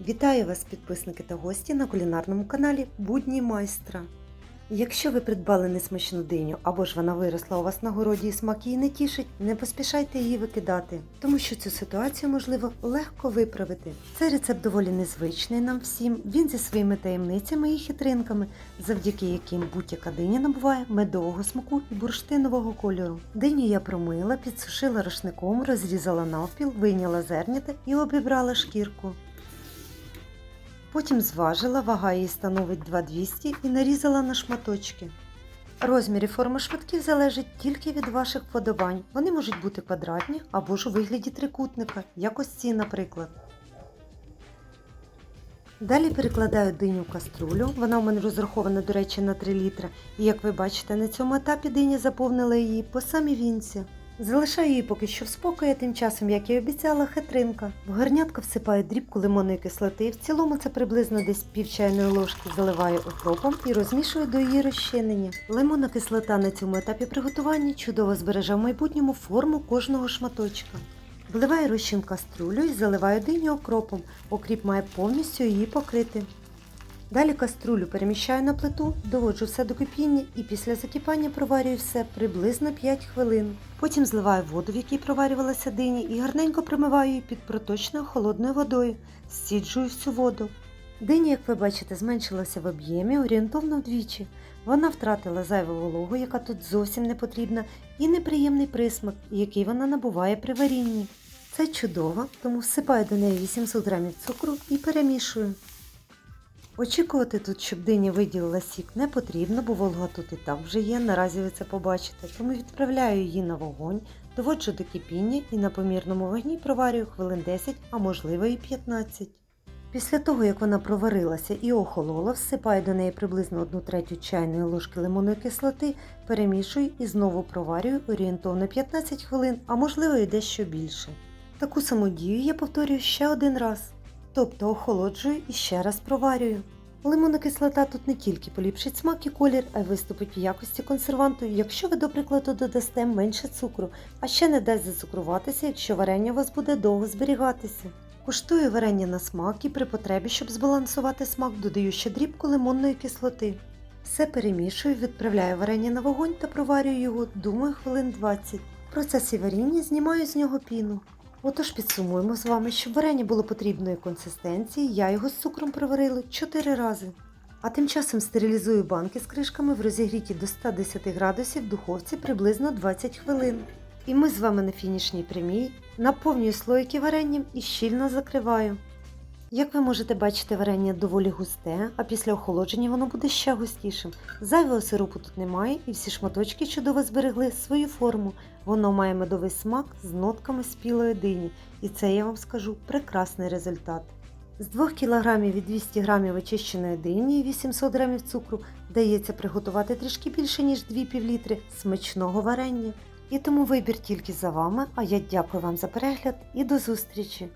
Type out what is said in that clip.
Вітаю вас, підписники та гості на кулінарному каналі Будні майстра. Якщо ви придбали несмачну диню або ж вона виросла у вас на городі і смак її не тішить, не поспішайте її викидати, тому що цю ситуацію можливо легко виправити. Цей рецепт доволі незвичний нам всім. Він зі своїми таємницями і хитринками, завдяки яким будь-яка диня набуває медового смаку і бурштинового кольору. Диню я промила, підсушила рушником, розрізала навпіл, вийняла зернята і обібрала шкірку. Потім зважила, вага її становить 2200 і нарізала на шматочки. Розмір і форма шматків залежить тільки від ваших вподобань. Вони можуть бути квадратні або ж у вигляді трикутника, як ось ці, наприклад. Далі перекладаю диню в каструлю. Вона у мене розрахована, до речі, на 3 літра. І як ви бачите, на цьому етапі диня заповнила її по самі вінці. Залишаю її поки що в спокої, тим часом, як і обіцяла, хитринка. В гарнятку всипаю дрібку лимонної кислоти. В цілому це приблизно десь пів чайної ложки заливаю окропом і розмішую до її розчинення. Лимонна кислота на цьому етапі приготування чудово збереже в майбутньому форму кожного шматочка. Вливаю розчин каструлю і заливаю диню окропом. Окріп має повністю її покрити. Далі каструлю переміщаю на плиту, доводжу все до кипіння і після закипання проварюю все приблизно 5 хвилин. Потім зливаю воду, в якій проварювалася диня, і гарненько промиваю її під проточною холодною водою, зціджую всю воду. Диня, як ви бачите, зменшилася в об'ємі орієнтовно вдвічі. Вона втратила зайву вологу, яка тут зовсім не потрібна, і неприємний присмак, який вона набуває при варінні. Це чудово, тому всипаю до неї 800 г цукру і перемішую. Очікувати тут, щоб диня виділила сік, не потрібно, бо волга тут і так вже є, наразі ви це побачите. Тому відправляю її на вогонь, доводжу до кипіння і на помірному вогні проварюю хвилин 10, а можливо і 15. Після того, як вона проварилася і охолола, всипаю до неї приблизно 1 третю чайної ложки лимонної кислоти, перемішую і знову проварюю орієнтовно 15 хвилин, а можливо і дещо більше. Таку саму дію я повторюю ще один раз. Тобто охолоджую і ще раз проварюю. Лимонна кислота тут не тільки поліпшить смак і колір, а й виступить в якості консерванту, якщо ви, до прикладу, додасте менше цукру, а ще не дасть зацукруватися, якщо варення у вас буде довго зберігатися. Куштую варення на смак і при потребі, щоб збалансувати смак, додаю ще дрібку лимонної кислоти. Все перемішую, відправляю варення на вогонь та проварюю його, думаю, хвилин 20. В процесі варіння знімаю з нього піну. Отож підсумуємо з вами, щоб варення було потрібної консистенції, я його з цукром проварила 4 рази. А тим часом стерилізую банки з кришками в розігріті до 110 градусів в духовці приблизно 20 хвилин. І ми з вами на фінішній прямій наповнюю слоїки варенням і щільно закриваю. Як ви можете бачити, варення доволі густе, а після охолодження воно буде ще густішим. Зайвого сиропу тут немає, і всі шматочки чудово зберегли свою форму. Воно має медовий смак з нотками спілої дині, і це я вам скажу прекрасний результат. З 2 кг і 200 г очищеної дині і 800 г цукру вдається приготувати трішки більше, ніж 2 півлітри смачного варення. І тому вибір тільки за вами, а я дякую вам за перегляд і до зустрічі!